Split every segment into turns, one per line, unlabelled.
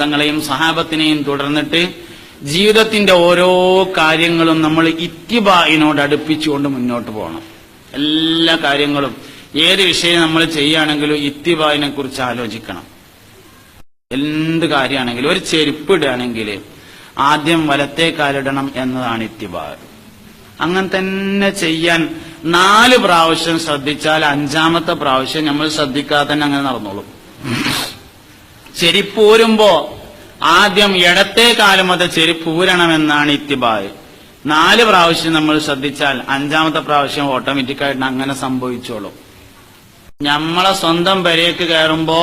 തങ്ങളെയും സഹാബത്തിനെയും തുടർന്നിട്ട് ജീവിതത്തിന്റെ ഓരോ കാര്യങ്ങളും നമ്മൾ ഇത്തിബായിനോട് അടുപ്പിച്ചുകൊണ്ട് മുന്നോട്ട് പോകണം. എല്ലാ കാര്യങ്ങളും ഏത് വിഷയം നമ്മൾ ചെയ്യുകയാണെങ്കിലും ഇത്തിബായിനെ കുറിച്ച് ആലോചിക്കണം. എന്ത് കാര്യമാണെങ്കിലും ഒരു ചെരുപ്പ് ഇടുകയാണെങ്കിൽ ആദ്യം വലത്തെ കാലിടണം എന്നതാണ് ഇത്തിബാ അങ്ങനെ തന്നെ ചെയ്യാൻ നാല് പ്രാവശ്യം ശ്രദ്ധിച്ചാൽ അഞ്ചാമത്തെ പ്രാവശ്യം നമ്മൾ ശ്രദ്ധിക്കാതെ തന്നെ അങ്ങനെ നടന്നോളും. ചെരിപ്പൂരുമ്പോ ആദ്യം ഇടത്തെ കാലം അത് ചെരിപ്പൂരണമെന്നാണ് ഇത്തിബായ്. നാല് പ്രാവശ്യം നമ്മൾ ശ്രദ്ധിച്ചാൽ അഞ്ചാമത്തെ പ്രാവശ്യം ഓട്ടോമാറ്റിക്കായിട്ട് അങ്ങനെ സംഭവിച്ചോളും. നമ്മളെ സ്വന്തം പെരേക്ക് കയറുമ്പോ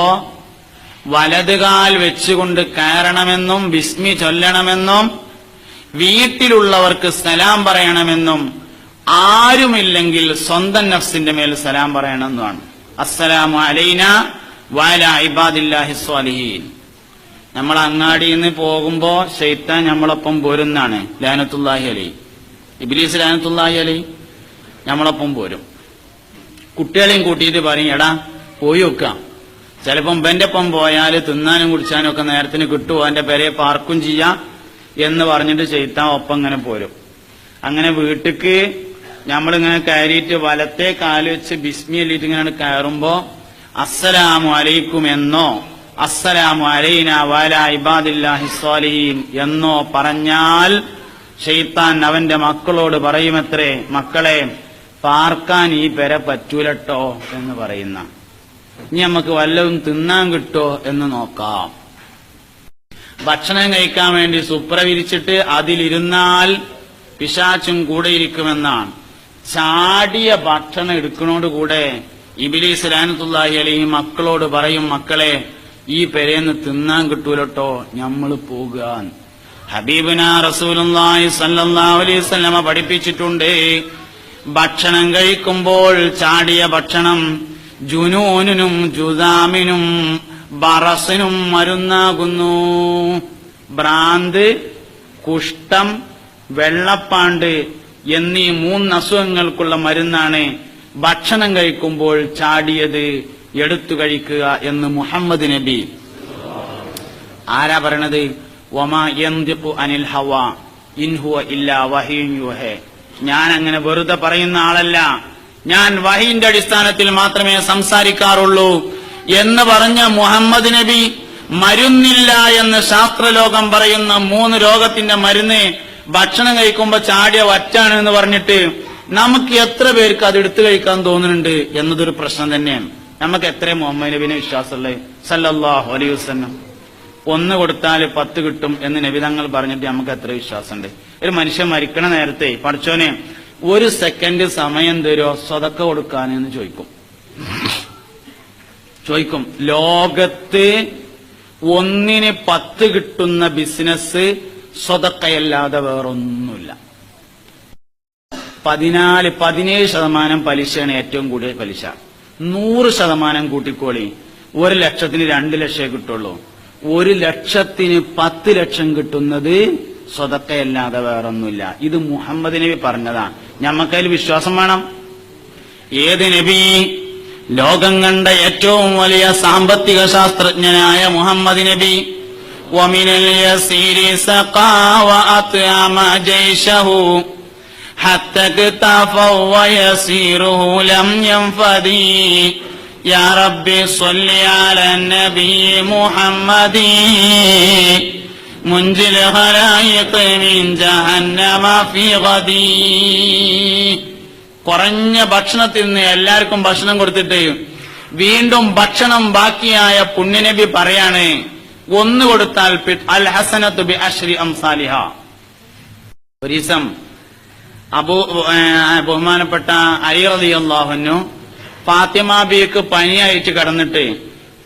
വലതുകാൽ വെച്ചുകൊണ്ട് കയറണമെന്നും ബിസ്മി ചൊല്ലണമെന്നും വീട്ടിലുള്ളവർക്ക് സലാം പറയണമെന്നും ആരുമില്ലെങ്കിൽ സ്വന്തം നഫ്സിന്റെ മേൽ സലാം പറയണമെന്നുമാണ്. അസ്സലാമു അലൈന. നമ്മൾ അങ്ങാടിയിൽ നിന്ന് പോകുമ്പോ ഷെയ്ത്താൻ നമ്മളൊപ്പം പോരുന്നാണ് ലാനത്തുല്ലാഹി അലി. ഇബിലീസ് ലാനത്തുല്ലാഹി അലി നമ്മളൊപ്പം പോരും. കുട്ടികളെയും കൂട്ടിയിട്ട് പറയും എടാ പോയി വെക്കാം ചിലപ്പം ഇവന്റെ ഒപ്പം പോയാൽ തിന്നാനും കുടിച്ചാനും ഒക്കെ നേരത്തിന് കിട്ടുമോ എന്റെ പേരെ പാർക്കും ചെയ്യാം. എന്ന് പറഞ്ഞിട്ട് ചെയ്ത്താൻ ഒപ്പം ഇങ്ങനെ പോരും. അങ്ങനെ വീട്ടിക്ക് നമ്മളിങ്ങനെ കയറിയിട്ട് വലത്തെ കാൽ വെച്ച് ബിസ്മി അല്ലിട്ട് ഇങ്ങനെ കയറുമ്പോ അസ്സലാമു അലൈക്കും എന്നോ അസ്സലാമു അലൈന വാല ഇബാദില്ലാഹി സ്വാലിഹീൻ എന്നോ പറഞ്ഞാൽ ഷെയ്ത്താൻ അവന്റെ മക്കളോട് പറയുമത്രേ മക്കളെ പാർക്കാൻ ഈ പെര പറ്റൂലട്ടോ എന്ന് പറയുന്ന. ഇനി നമുക്ക് വല്ലതും തിന്നാൻ കിട്ടോ എന്ന് നോക്കാം. ഭക്ഷണം കഴിക്കാൻ വേണ്ടി സുപ്ര വിരിച്ചിട്ട് അതിലിരുന്നാൽ പിശാച്ചും കൂടെ ഇരിക്കുമെന്നാണ്. ചാടിയ ഭക്ഷണം എടുക്കണോട് കൂടെ ഇബിലീസ് ലാനത്തുല്ലാഹി അലൈഹി മക്കളോട് പറയും മക്കളെ ഈ പെരേന്ന് തിന്നാൻ കിട്ടൂലട്ടോ ഞമ്മൾ പോകാൻ. ഹബീബിന റസൂലുള്ളാഹി സല്ലാസ്വല്ലമ പഠിപ്പിച്ചിട്ടുണ്ട് ഭക്ഷണം കഴിക്കുമ്പോൾ ചാടിയ ഭക്ഷണം ജുനൂനും ജുദാമിനും ബറസിനും മരുന്നാകുന്നു. ഭ്രാന്ത് കുഷ്ഠം വെള്ളപ്പാണ്ട് എന്നീ മൂന്ന് അസുഖങ്ങൾക്കുള്ള മരുന്നാണ് ഭക്ഷണം കഴിക്കുമ്പോൾ ചാടിയത് എടുത്തു കഴിക്കുക എന്ന് മുഹമ്മദ് നബി. ആരാ പറയണത്? അനിൽ ഞാൻ അങ്ങനെ വെറുതെ പറയുന്ന ആളല്ല. ഞാൻ വഹീന്റെ അടിസ്ഥാനത്തിൽ മാത്രമേ സംസാരിക്കാറുള്ളൂ എന്ന് പറഞ്ഞ മുഹമ്മദ് നബി മരുന്നില്ല എന്ന് ശാസ്ത്രലോകം പറയുന്ന മൂന്ന് രോഗത്തിന്റെ മരുന്ന് ഭക്ഷണം കഴിക്കുമ്പോ ചാടിയ വറ്റാണ് എന്ന് പറഞ്ഞിട്ട് നമുക്ക് എത്ര പേർക്ക് അത് എടുത്തു കഴിക്കാൻ തോന്നുന്നുണ്ട് എന്നതൊരു പ്രശ്നം തന്നെയാണ്. നമുക്ക് എത്ര മുഹമ്മദ് നബിനെ വിശ്വാസമുള്ളത് സല്ലല്ലാഹു അലൈഹി വസല്ലം. ഒന്ന് കൊടുത്താൽ പത്ത് കിട്ടും എന്ന് നബി തങ്ങൾ പറഞ്ഞിട്ട് നമുക്ക് എത്ര വിശ്വാസമുണ്ട്. ഒരു മനുഷ്യൻ മരിക്കണ നേരത്തെ പഠിച്ചോനെ ഒരു സെക്കൻഡ് സമയം തരുമോ സ്വതക്ക കൊടുക്കാനെന്ന് ചോദിക്കും. ചോദിക്കും. ലോകത്ത് ഒന്നിന് പത്ത് കിട്ടുന്ന ബിസിനസ് സ്വതക്കയല്ലാതെ വേറൊന്നുമില്ല. പതിനാല് പതിനേഴ് ശതമാനം പലിശയാണ് ഏറ്റവും കൂടുതൽ പലിശ നൂറ് ശതമാനം കൂട്ടിക്കോളി ഒരു ലക്ഷത്തിന് രണ്ട് ലക്ഷമേ കിട്ടുള്ളൂ ഒരു ലക്ഷത്തിന് പത്ത് ലക്ഷം കിട്ടുന്നത് സ്വതക്കയല്ലാതെ വേറൊന്നുമില്ല ഇത് മുഹമ്മദ് നബി പറഞ്ഞതാണ് ഞമ്മക്കതിൽ വിശ്വാസം വേണം ഏത് നബി ലോകം കണ്ട ഏറ്റവും വലിയ സാമ്പത്തിക ശാസ്ത്രജ്ഞനായ മുഹമ്മദ് നബി ومن اليسير سقى وأطعم جيشه حتى اكتفوا ويسيره لم ينفدي يا ربي صل على النبي محمد منجي الخلائق من جهنم في غدي കുറഞ്ഞ ഭക്ഷണത്തിൽ നിന്ന് എല്ലാവർക്കും ഭക്ഷണം കൊടുത്തിട്ട് വീണ്ടും ഭക്ഷണം ബാക്കിയായ പുണ്യനബി പറയാണ് ഒന്ന് കൊടുത്താൽ പി- അൽ ഹസനത്തു ബി അഷ്രി അംസാലിഹ ഒരീസം അബു ബഹുമാനപ്പെട്ട അലി ബിയക്ക് പനി പനിയായിട്ട് കടന്നിട്ട്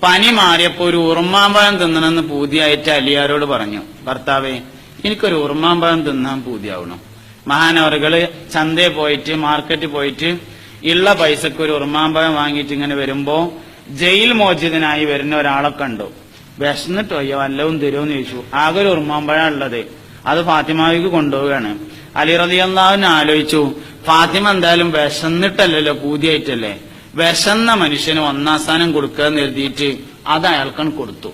പനി മാറിയപ്പോ ഒരു ഉറുമാമ്പഴം തിന്നണമെന്ന് പൂതിയായിട്ട് അലിയാരോട് പറഞ്ഞു. ഭർത്താവേ എനിക്കൊരു ഉറുമാമ്പഴം തിന്നാൻ പൂതിയാവണം. മഹാനവറുകൾ ചന്തയിൽ പോയിട്ട് മാർക്കറ്റിൽ പോയിട്ട് ഉള്ള പൈസക്ക് ഒരു ഉറുമാമ്പഴം വാങ്ങിയിട്ട് ഇങ്ങനെ വരുമ്പോ ജയിൽ മോചിതനായി വരുന്ന ഒരാളെ കണ്ടു. വിശന്നിട്ടോ അയ്യോ വല്ലവും തരുമെന്ന് ചോദിച്ചു. ആകെ ഒരു ഉറുമാമ്പഴം ഉള്ളത്. അത് ഫാത്തിമാവിക്ക് കൊണ്ടുപോവുകയാണ്. അലി റതിയല്ലാവിന് ആലോചിച്ചു ഫാത്തിമ എന്തായാലും വിശന്നിട്ടല്ലല്ലോ പൂതിയായിട്ടല്ലേ? വിശന്ന മനുഷ്യന് ഒന്നാം സ്ഥാനം കൊടുക്കുക എന്ന് എഴുതിയിട്ട് അത് അയാൾക്കാണ് കൊടുത്തു.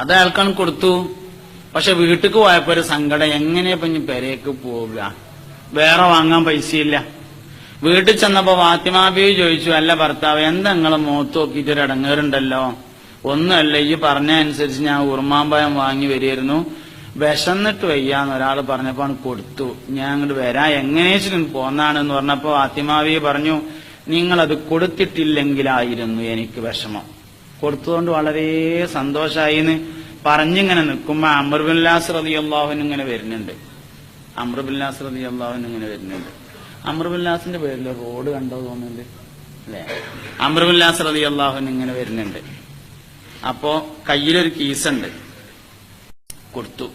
അത് അയാൾക്കാണ് കൊടുത്തു. പക്ഷെ വീട്ടിക്ക് പോയപ്പോ ഒരു സങ്കടം എങ്ങനെയാ പഞ്ഞ് പെരേക്ക് പോവുക? വേറെ വാങ്ങാൻ പൈസയില്ല. വീട്ടിൽ ചെന്നപ്പോ ഫാത്തിമാബിയെ ചോദിച്ചു അല്ല ഭർത്താവ് എന്താ നിങ്ങളെ മുഖത്ത് നോക്കിയിട്ട് ഒരു ഇടങ്ങേറുണ്ടല്ലോ? ഒന്നുമല്ല ഈ പറഞ്ഞ അനുസരിച്ച് ഞാൻ ഉറുമാമ്പയം വാങ്ങി വരികയായിരുന്നു. വിശന്നിട്ട് വയ്യാന്ന് ഒരാൾ പറഞ്ഞപ്പോൾ കൊടുത്തു. ഞാൻ അങ്ങോട്ട് വരാ. എങ്ങനെയും പോന്നാണെന്ന് പറഞ്ഞപ്പോ ഫാത്തിമാബി പറഞ്ഞു നിങ്ങളത് കൊടുത്തിട്ടില്ലെങ്കിലായിരുന്നു എനിക്ക് വിഷമം. കൊടുത്തതുകൊണ്ട് വളരെ സന്തോഷായിന്ന് പറഞ്ഞിങ്ങനെ നിൽക്കുമ്പോ അമർബില്ലാസ് റതി ഇങ്ങനെ വരുന്നുണ്ട്. അമർബില്ലാസ് റതി ഇങ്ങനെ വരുന്നുണ്ട്. അമൃബുല്ലാസിന്റെ പേരിൽ റോഡ് കണ്ടോ തോന്നുന്നുണ്ട്. അല്ലെ? അമർബില്ലാസ് റതി അള്ളാഹുൻ ഇങ്ങനെ വരുന്നുണ്ട്. അപ്പോ കയ്യിലൊരു കീസുണ്ട് കൊടുത്തു.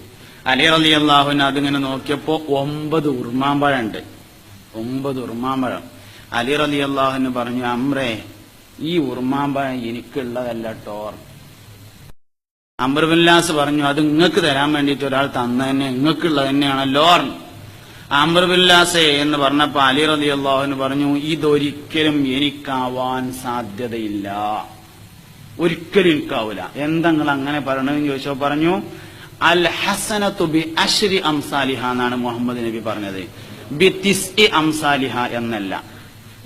അലി അലി അള്ളാഹുവിന് അതിങ്ങനെ നോക്കിയപ്പോ ഒമ്പത് ഉറുമാമ്പഴം ഉണ്ട് ഒമ്പത് ഉർമാമ്പഴം അലി അലി അള്ളാഹുവിന് പറഞ്ഞു അമ്രേ ഈ ഉർമാമ്പഴം എനിക്കുള്ളതല്ല ടോർ അംബർബില്ലാസ് പറഞ്ഞു അത് നിങ്ങൾക്ക് തരാൻ വേണ്ടിയിട്ട് ഒരാൾ തന്ന നിങ്ങൾക്കുള്ളത് തന്നെയാണല്ലോ. അംബർബില്ലാസെ എന്ന് പറഞ്ഞപ്പോ അലി അലി അള്ളാഹുവിന് പറഞ്ഞു ഇതൊരിക്കലും എനിക്കാവാൻ സാധ്യതയില്ല. ഒരിക്കലും എനിക്കാവൂല. എന്താ നിങ്ങൾ അങ്ങനെ പറയണമെന്ന് ചോദിച്ചോ പറഞ്ഞു അൽ ഹസനത്തു ബി അഷ്രി അംസാലിഹ എന്നാണ് മുഹമ്മദ് നബി പറഞ്ഞത്. ബി തിസ്ഇ അംസാലിഹ എന്നല്ല.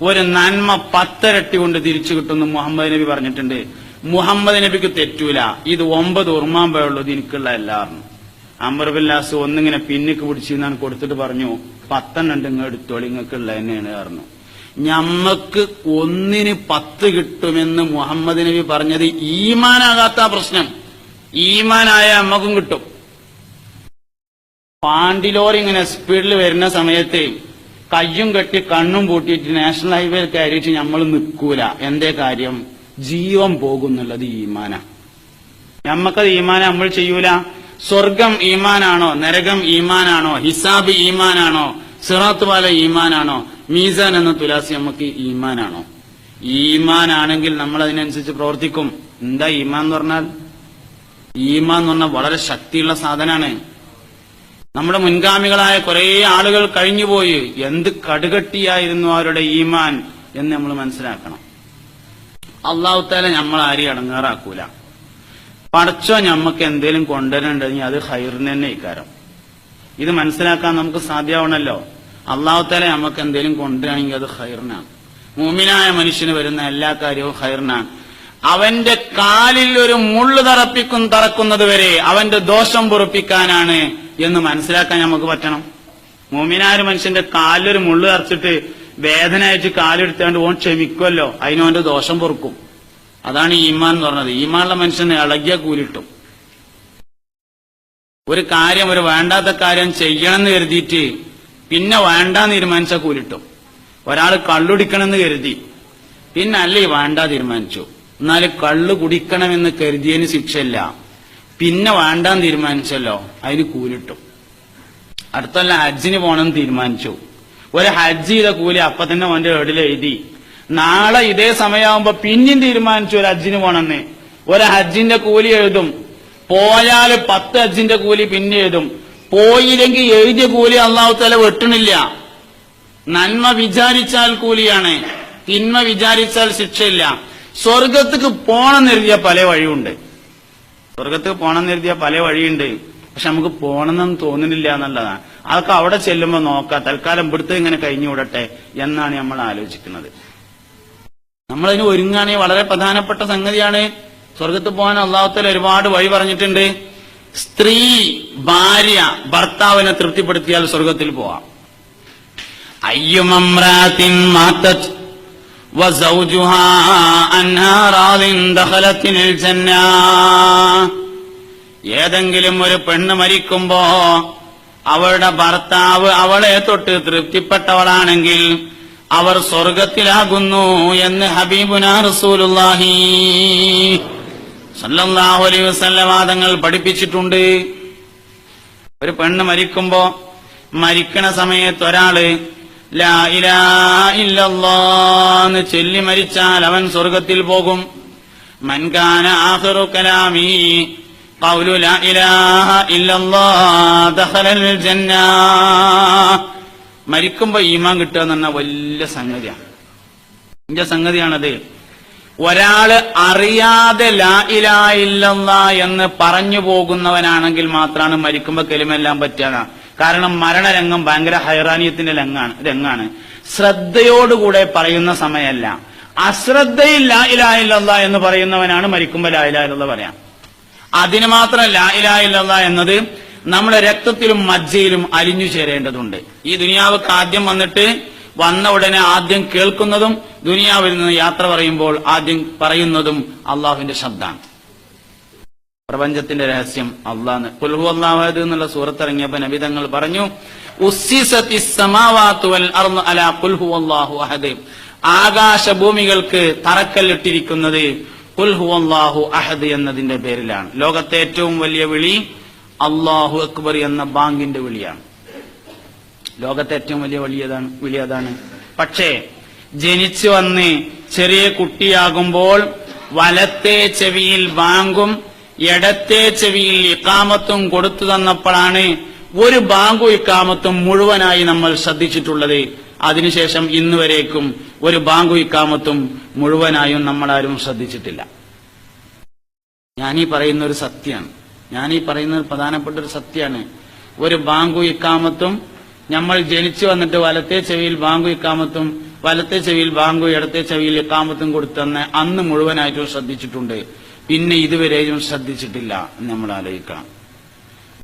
ഒരു നന്മ പത്തരട്ടി കൊണ്ട് തിരിച്ചു കിട്ടുന്നു മുഹമ്മദ് നബി പറഞ്ഞിട്ടുണ്ട്. മുഹമ്മദ് നബിക്ക് തെറ്റൂല. ഇത് ഒമ്പത് ഉറുമാമ്പയുള്ളത് എനിക്കുള്ള എല്ലാവരും അമർബില്ലാസ് ഒന്നിങ്ങനെ പിന്നിക്ക് പിടിച്ച് എന്നാണ് കൊടുത്തിട്ട് പറഞ്ഞു പത്തെണ്ണം നിങ്ങൾ എടുത്തോളി നിങ്ങൾക്കുള്ള തന്നെയാണ് പറഞ്ഞു. ഞമ്മക്ക് ഒന്നിന് പത്ത് കിട്ടുമെന്ന് മുഹമ്മദ് നബി പറഞ്ഞത് ഈമാനാകാത്ത പ്രശ്നം. ഈമാനായ അമ്മക്കും കിട്ടും. പാണ്ടിലോർ ഇങ്ങനെ സ്പീഡിൽ വരുന്ന സമയത്ത് കയ്യും കെട്ടി കണ്ണും പൂട്ടിയിട്ട് നാഷണൽ ഹൈവേയിൽ കയറിയിട്ട് നമ്മൾ നിൽക്കൂല. എന്തേ കാര്യം? ജീവൻ പോകുന്നുള്ളത് ഈമാന. നമ്മക്കത് ഈമാന നമ്മൾ ചെയ്യൂല. സ്വർഗം ഈമാനാണോ? നരകം ഈമാനാണോ? ഹിസാബ് ഈമാനാണോ? സിറാത്ത് വാല ഈമാനാണോ? മീസാൻ എന്ന തുലാസി നമുക്ക് ഈമാനാണോ? ഈമാനാണെങ്കിൽ നമ്മൾ അതിനനുസരിച്ച് പ്രവർത്തിക്കും. എന്താ ഈമാൻ എന്ന് പറഞ്ഞാൽ? ഈമാൻ എന്ന് പറഞ്ഞാൽ വളരെ ശക്തിയുള്ള സാധനമാണ്. നമ്മുടെ മുൻഗാമികളായ കുറേ ആളുകൾ കഴിഞ്ഞുപോയി. എന്ത് കടുകട്ടിയായിരുന്നു അവരുടെ ഈമാൻ എന്ന് നമ്മൾ മനസ്സിലാക്കണം. അള്ളാഹുത്താല നമ്മൾ ആരെയും അടങ്ങാറാക്കൂല. പടച്ചോ ഞമ്മക്ക് എന്തേലും കൊണ്ടുവരണ്ടെങ്കിൽ അത് ഹൈറിന് തന്നെ ഇക്കാരം ഇത് മനസ്സിലാക്കാൻ നമുക്ക് സാധ്യമാവണല്ലോ. അള്ളാഹുത്താല നമുക്ക് എന്തേലും കൊണ്ടുവരാണെങ്കിൽ അത് ഹൈറിനാണ് മൂമിനായ മനുഷ്യന് വരുന്ന എല്ലാ കാര്യവും ഹൈറിനാണ് അവന്റെ കാലിൽ ഒരു മുള്ളു തറപ്പിക്കും തറക്കുന്നത് വരെ അവന്റെ ദോഷം പൊറുപ്പിക്കാനാണ് എന്ന് മനസ്സിലാക്കാൻ നമുക്ക് പറ്റണം. മൂമിനായ മനുഷ്യന്റെ കാലിലൊരു മുള്ളു തറച്ചിട്ട് വേദന അയച്ച് കാലെടുത്താണ്ട് ഓൻ ക്ഷമിക്കുമല്ലോ അതിനോന്റെ ദോഷം പൊറുക്കും. അതാണ് ഈമാൻ എന്ന് പറഞ്ഞത്. ഈമാനുള്ള മനുഷ്യന് ഇളകിയ കൂലിട്ടും. ഒരു കാര്യം ഒരു വേണ്ടാത്ത കാര്യം ചെയ്യണമെന്ന് കരുതിയിട്ട് പിന്നെ വേണ്ടാന്ന് തീരുമാനിച്ച കൂലിട്ടും. ഒരാൾ കള്ളുടിക്കണമെന്ന് കരുതി. പിന്നെ അല്ലേ വേണ്ട തീരുമാനിച്ചു? എന്നാൽ കള്ള് കുടിക്കണമെന്ന് കരുതിയതിന് ശിക്ഷയില്ല. പിന്നെ വേണ്ടാന്ന് തീരുമാനിച്ചല്ലോ. അതിന് കൂലിട്ടു. അടുത്തല്ല ഹജ്ജിന് പോകണമെന്ന് തീരുമാനിച്ചു. ഒരു ഹജ്ജ് ചെയ്ത കൂലി അപ്പൊ തന്നെ അവന്റെ ഏടിൽ എഴുതി. നാളെ ഇതേ സമയമാകുമ്പോ പിന്നെയും തീരുമാനിച്ചു ഒരു ഹജ്ജിന് പോണെന്ന് ഒരു ഹജ്ജിന്റെ കൂലി എഴുതും. പോയാൽ പത്ത് ഹജ്ജിന്റെ കൂലി പിന്നെ എഴുതും. പോയില്ലെങ്കിൽ എഴുതിയ കൂലി അള്ളാഹുത്തല തല വെട്ടണില്ല. നന്മ വിചാരിച്ചാൽ കൂലിയാണ്. തിന്മ വിചാരിച്ചാൽ ശിക്ഷയില്ല. സ്വർഗത്തേക്ക് പോണം എഴുതിയ പല വഴിയുണ്ട്. സ്വർഗത്തേക്ക് പോണം എഴുതിയ പല വഴിയുണ്ട്. പക്ഷെ നമുക്ക് പോണെന്നും തോന്നുന്നില്ല എന്നുള്ളതാണ്. അതൊക്കെ അവിടെ ചെല്ലുമ്പോൾ നോക്കാം. തൽക്കാലം ഇവിടുത്തെ ഇങ്ങനെ കഴിഞ്ഞു വിടട്ടെ എന്നാണ് നമ്മൾ ആലോചിക്കുന്നത്. നമ്മളതിന് ഒരുങ്ങാണെങ്കിൽ വളരെ പ്രധാനപ്പെട്ട സംഗതിയാണ്. സ്വർഗത്ത് പോകാൻ അള്ളാഹത്തിൽ ഒരുപാട് വഴി പറഞ്ഞിട്ടുണ്ട്. സ്ത്രീ ഭാര്യ ഭർത്താവിനെ തൃപ്തിപ്പെടുത്തിയാൽ സ്വർഗത്തിൽ പോവാം. അയ്യുമമ്രാത്തിൻ മാത്തത് وزوجها عنها راض دخلت الجنة ഏതെങ്കിലും ഒരു പെണ്ണ് മരിക്കുമ്പോ അവളുടെ ഭർത്താവ് അവളെ തൊട്ട് തൃപ്തിപ്പെട്ടവളാണെങ്കിൽ അവർ സ്വർഗത്തിലാകുന്നു എന്ന് ഹബീബുന റസൂലുള്ളാഹി സല്ലല്ലാഹു അലൈഹി വസല്ലം വാദങ്ങൾ പഠിപ്പിച്ചിട്ടുണ്ട് ഒരു പെണ്ണ് മരിക്കുമ്പോ മരിക്കണ സമയത്ത് ഒരാള് ലാ ഇലാ ഇല്ലല്ലാന്ന് ചൊല്ലി മരിച്ചാൽ അവൻ സ്വർഗത്തിൽ പോകും. മൻകാന ആഖിറു കലാമി ഖൗലു ലാ ഇലാഹ ഇല്ലല്ലാഹ് ജന്ന മരിക്കുമ്പോ ഈമാൻ കിട്ടുക എന്ന് പറഞ്ഞാൽ വലിയ സംഗതിയാണ്. എന്റെ സംഗതിയാണത്. ഒരാൾ അറിയാതെ ലാ ഇലാ ഇല്ലല്ലാ എന്ന് പറഞ്ഞു പോകുന്നവനാണെങ്കിൽ മാത്രമാണ് മരിക്കുമ്പോ കെലിമെല്ലാം പറ്റുക കാരണം മരണരംഗം ഭയങ്കര ഹൈറാനിയത്തിന്റെ രംഗാണ് രംഗാണ്. ശ്രദ്ധയോടുകൂടെ പറയുന്ന സമയമല്ല. അശ്രദ്ധയിൽ ലാ എന്ന് പറയുന്നവനാണ് മരിക്കുമ്പോൾ ലാ ഇലാ ഇല്ലല്ലാ പറയാം. അതിന് മാത്രം ലാ എന്നത് നമ്മുടെ രക്തത്തിലും മജ്ജയിലും അലിഞ്ഞു ചേരേണ്ടതുണ്ട്. ഈ ദുനിയാവക്ക് ആദ്യം വന്നിട്ട് വന്ന ഉടനെ ആദ്യം കേൾക്കുന്നതും ദുനിയാവിൽ നിന്ന് യാത്ര പറയുമ്പോൾ ആദ്യം പറയുന്നതും അള്ളാഹുവിന്റെ ശബ്ദമാണ് പ്രപഞ്ചത്തിന്റെ രഹസ്യം അള്ളാന്ന് കുൽഹു അള്ളാഹു എന്നുള്ള സൂറത്ത് ഇറങ്ങിയപ്പോ നബി തങ്ങൾ പറഞ്ഞു ആകാശഭൂമികൾക്ക് തറക്കല്ലിട്ടിരിക്കുന്നത് അഹദ് എന്നതിന്റെ പേരിലാണ്. ലോകത്തെ ഏറ്റവും വലിയ വിളി അള്ളാഹു അക്ബർ എന്ന ബാങ്കിന്റെ വിളിയാണ്. ലോകത്തെ ഏറ്റവും വലിയ വലിയതാണ് വിളി അതാണ് പക്ഷേ ജനിച്ചു വന്ന് ചെറിയ കുട്ടിയാകുമ്പോൾ വലത്തെ ചെവിയിൽ ബാങ്കും ഇടത്തെ ചെവിയിൽ ഇക്കാമത്തും കൊടുത്തു തന്നപ്പോഴാണ് ഒരു ബാങ്കു ഇക്കാമത്തും മുഴുവനായി നമ്മൾ ശ്രദ്ധിച്ചിട്ടുള്ളത്. അതിനുശേഷം ഇന്നുവരേക്കും ഒരു ബാങ്കു ഇക്കാമത്തും മുഴുവനായും നമ്മളാരും ശ്രദ്ധിച്ചിട്ടില്ല. ഞാനീ പറയുന്ന ഒരു സത്യമാണ് ഞാനീ പറയുന്ന ഒരു പ്രധാനപ്പെട്ട ഒരു സത്യമാണ് ഒരു ബാങ്കു ഇക്കാമത്തും നമ്മൾ ജനിച്ചു വന്നിട്ട് വലത്തെ ചെവിയിൽ ബാങ്കു ഇക്കാമത്തും വലത്തെ ചെവിയിൽ ബാങ്കു ഇടത്തെ ചെവിയിൽ ഇക്കാമത്തും കൊടുത്തെന്ന് അന്ന് മുഴുവനായിട്ടും ശ്രദ്ധിച്ചിട്ടുണ്ട്. പിന്നെ ഇതുവരെയും ശ്രദ്ധിച്ചിട്ടില്ല നമ്മൾ ആലോചിക്കണം.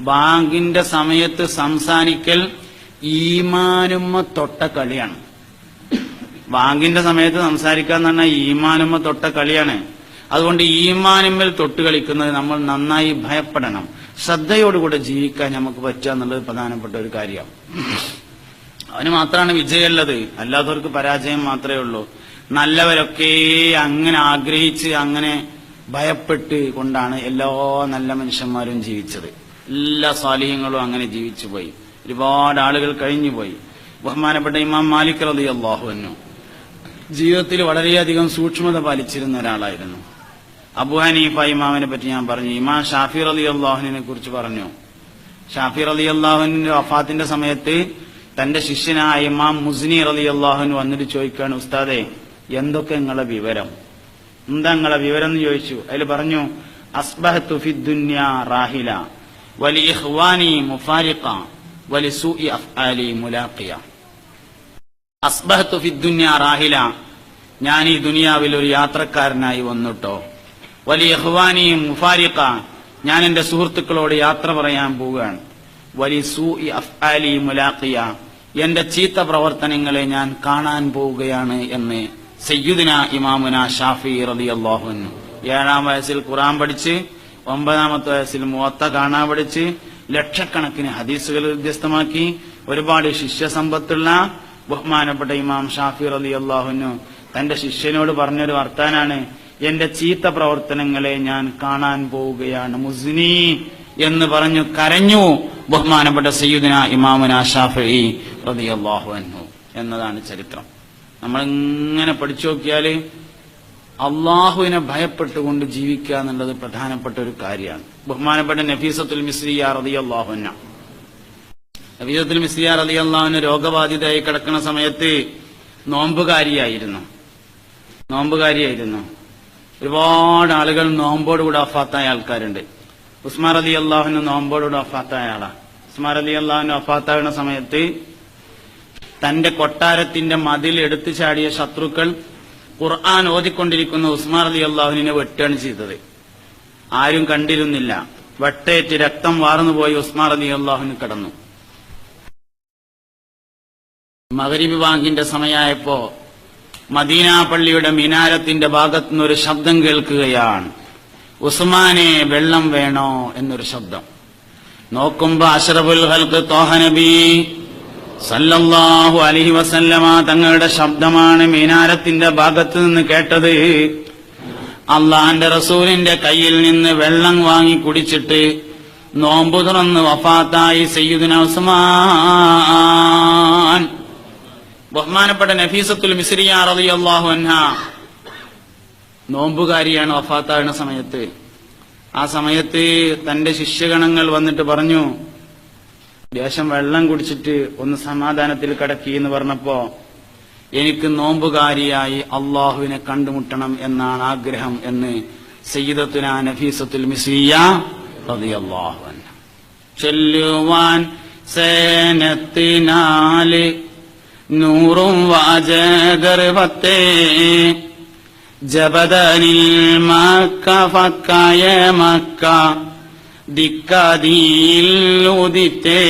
ബാങ്കിന്റെ സമയത്ത് സംസാരിക്കൽ ഈമാനുമ്മ തൊട്ട കളിയാണ്. ബാങ്കിന്റെ സമയത്ത് സംസാരിക്കാന്ന് പറഞ്ഞാൽ ഈമാനുമ്മ തൊട്ട കളിയാണ്. അതുകൊണ്ട് ഈമാനുമ്മൽ തൊട്ട് കളിക്കുന്നത് നമ്മൾ നന്നായി ഭയപ്പെടണം. ശ്രദ്ധയോടുകൂടെ ജീവിക്കാൻ നമുക്ക് പറ്റുക എന്നുള്ളത് പ്രധാനപ്പെട്ട ഒരു കാര്യമാണ് അവന് മാത്രമാണ് വിജയമുള്ളത്. അല്ലാത്തവർക്ക് പരാജയം മാത്രമേ ഉള്ളൂ. നല്ലവരൊക്കെ അങ്ങനെ ആഗ്രഹിച്ച് അങ്ങനെ ഭയപ്പെട്ട് കൊണ്ടാണ് എല്ലാ നല്ല മനുഷ്യന്മാരും ജീവിച്ചത്. എല്ലാ സാലിഹ്യങ്ങളും അങ്ങനെ ജീവിച്ചു പോയി. ഒരുപാട് ആളുകൾ കഴിഞ്ഞു പോയി. ബഹുമാനപ്പെട്ട ഇമാം മാലിക് റതി അള്ളാഹുവിനു ജീവിതത്തിൽ വളരെയധികം സൂക്ഷ്മത പാലിച്ചിരുന്ന ഒരാളായിരുന്നു. അബു ഹനീഫ ഇമാമിനെ പറ്റി ഞാൻ പറഞ്ഞു. ഇമാം ഷാഫി റലി അള്ളാഹുനെ കുറിച്ച് പറഞ്ഞു. ഷാഫി റലി അള്ളാഹുവിന്റെ വഫാത്തിന്റെ സമയത്ത് തന്റെ ശിഷ്യനായ ഇമാം മുസ്നി റലി അള്ളാഹുവിന് വന്നിട്ട് ചോദിക്കുകയാണ് ഉസ്താദെ എന്തൊക്കെ നിങ്ങളെ വിവരം? എന്താ നിങ്ങളെ വിവരം എന്ന് ചോദിച്ചു. അതിൽ പറഞ്ഞു അസ്ബഹത്തു ഫി ദുന്യ റാഹില വലി ഇഹ്വാനി മുഫാരിഖ വലി സൂഇ അഫ്ആലി മുലാഖിയ. അസ്ബഹത്തു ഫി ദുന്യ റാഹില ഞാൻ ഈ ദുനിയാവിൽ ഒരു യാത്രക്കാരനായി വന്നിട്ടോ. വലി ഇഹ്വാനി മുഫാരിഖ ഞാൻ എന്റെ സുഹൃത്തുക്കളോട് യാത്ര പറയാൻ പോവുകയാണ്. വലി സൂ അഫ്ആലി മുലാഖിയ എന്റെ ചീത്ത പ്രവർത്തനങ്ങളെ ഞാൻ കാണാൻ പോവുകയാണ് എന്ന് സയ്യുദിന ഇമാമുന ഷാഫി റലി അള്ളാഹു ഏഴാം വയസ്സിൽ ഖുറാൻ പഠിച്ച് ഒമ്പതാമത്തെ വയസ്സിൽ മുവത്ത കാണാൻ പഠിച്ച് ലക്ഷക്കണക്കിന് ഹദീസുകൾ വ്യത്യസ്തമാക്കി. ഒരുപാട് ശിഷ്യസമ്പത്തുള്ള ബഹുമാനപ്പെട്ട ഇമാം ഷാഫി റലി അള്ളാഹുനു തന്റെ ശിഷ്യനോട് പറഞ്ഞൊരു വർത്താനാണ് എന്റെ ചീത്ത പ്രവർത്തനങ്ങളെ ഞാൻ കാണാൻ പോവുകയാണ് മുസ്നി എന്ന് പറഞ്ഞു കരഞ്ഞു ബഹുമാനപ്പെട്ട സയ്യുദിന ഇമാമുന ഷാഫി റതി അള്ളാഹു എന്നതാണ് ചരിത്രം. നമ്മൾ ഇങ്ങനെ പഠിച്ചു നോക്കിയാൽ അള്ളാഹുവിനെ ഭയപ്പെട്ടുകൊണ്ട് ജീവിക്കുക എന്നുള്ളത് പ്രധാനപ്പെട്ട ഒരു കാര്യമാണ്. ബഹുമാനപ്പെട്ട നഫീസത്തുൽ മിസ്രിയ റതി അള്ളാഹുന നഫീസത്തുൽ മിസ്രിയ റതി അള്ളാഹുന രോഗബാധിതയായി കിടക്കുന്ന സമയത്ത് നോമ്പുകാരിയായിരുന്നു. നോമ്പുകാരിയായിരുന്നു. ഒരുപാട് ആളുകൾ നോമ്പോടുകൂടെ അഫാത്തായ ആൾക്കാരുണ്ട്. ഉസ്മാർ അലി അള്ളാഹുന് നോമ്പോടുകൂടെ അഫാത്തായ ആളാ. ഉസ്മാർ അലി അള്ളാഹുന് അഫാത്താവുന്ന സമയത്ത് തന്റെ കൊട്ടാരത്തിന്റെ മതിൽ എടുത്തു ചാടിയ ശത്രുക്കൾ ഖുർആൻ ഓതിക്കൊണ്ടിരിക്കുന്ന ഉസ്മാർ അലി അള്ളാഹുവിനെ വെട്ടുകയാണ് ചെയ്തത്. ആരും കണ്ടിരുന്നില്ല. വെട്ടേറ്റ് രക്തം വാർന്നുപോയി ഉസ്മാർ അലി അള്ളാഹുന് കിടന്നു. മകരിബ് ബാങ്കിന്റെ സമയമായപ്പോ മദീന പള്ളിയുടെ മിനാരത്തിന്റെ ഭാഗത്തുനിന്ന് ഒരു ശബ്ദം കേൾക്കുകയാണ്. ഉസ്മാനെ വെള്ളം വേണോ എന്നൊരു ശബ്ദം. നോക്കുമ്പോ അഷറബുൽ ഹൽക്ക് തോഹനബി സല്ലല്ലാഹു അലഹി വസല്ലമ തങ്ങളുടെ ശബ്ദമാണ് മീനാരത്തിന്റെ ഭാഗത്ത് നിന്ന് കേട്ടത്. അള്ളാന്റെ റസൂലിന്റെ കയ്യിൽ നിന്ന് വെള്ളം വാങ്ങി കുടിച്ചിട്ട് നോമ്പു തുറന്ന് വഫാത്തായി സയ്യുദിന ഉസ്മാൻ. ബഹുമാനപ്പെട്ട നഫീസത്തുൽ മിസ്രിയ റളിയല്ലാഹു അൻഹ നോമ്പുകാരിയാണ് വഫാത്താകുന്ന സമയത്ത്. ആ സമയത്ത് തന്റെ ശിഷ്യഗണങ്ങൾ വന്നിട്ട് പറഞ്ഞു ദേശം വെള്ളം കുടിച്ചിട്ട് ഒന്ന് സമാധാനത്തിൽ കിടക്കി എന്ന് പറഞ്ഞപ്പോ എനിക്ക് നോമ്പുകാരിയായി അള്ളാഹുവിനെ കണ്ടുമുട്ടണം എന്നാണ് ആഗ്രഹം എന്ന് സയ്യിദത്തുന നഫീസത്തുൽ മിസ്രിയ റളിയല്ലാഹു ചെല്ലുവാൻ സേനത്തിനാല് നൂറും വാചകർവത്തെ. ജബദനിൽ മക്ക ഫക്കായ മക്ക ദിക്കതിയിൽ ഉദിത്തേ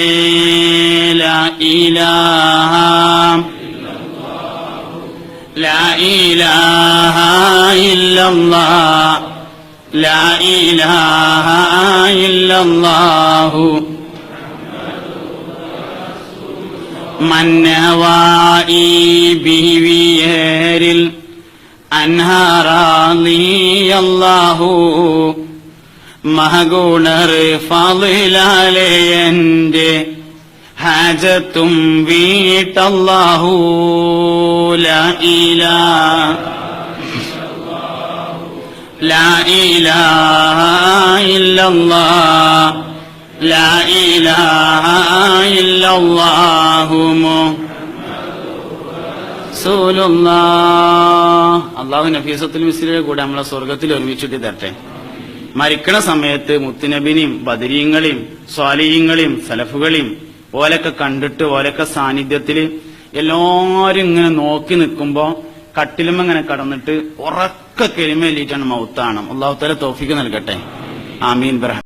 ലാ ഇലാഹ لا إله إلا الله لا إله إلا الله من نوائي به മഹഗുണർ ഫാളിലാലെ എന്റെ ഹാജത്തും വീട്ടല്ലാഹൂല അള്ളാഹു നഫീസത്തുൽ മിസ്ലിയുടെ കൂടെ നമ്മളെ സ്വർഗത്തിൽ ഒരുമിച്ചിട്ട് തരട്ടെ. മരിക്കണ സമയത്ത് മുത്തുനബിനെയും ബദരീങ്ങളെയും സ്വാലിയങ്ങളെയും സലഫുകളെയും ഓലൊക്കെ കണ്ടിട്ട് ഓലൊക്കെ സാന്നിധ്യത്തിൽ എല്ലാരും ഇങ്ങനെ നോക്കി നിൽക്കുമ്പോ കട്ടിലും ഇങ്ങനെ കടന്നിട്ട് ഉറക്ക കെരിമേലിയിട്ടാണ് മൗത്താണ്. അള്ളാഹു തോഫിക്ക് നൽകട്ടെ. ആമീൻ. ബ്രഹ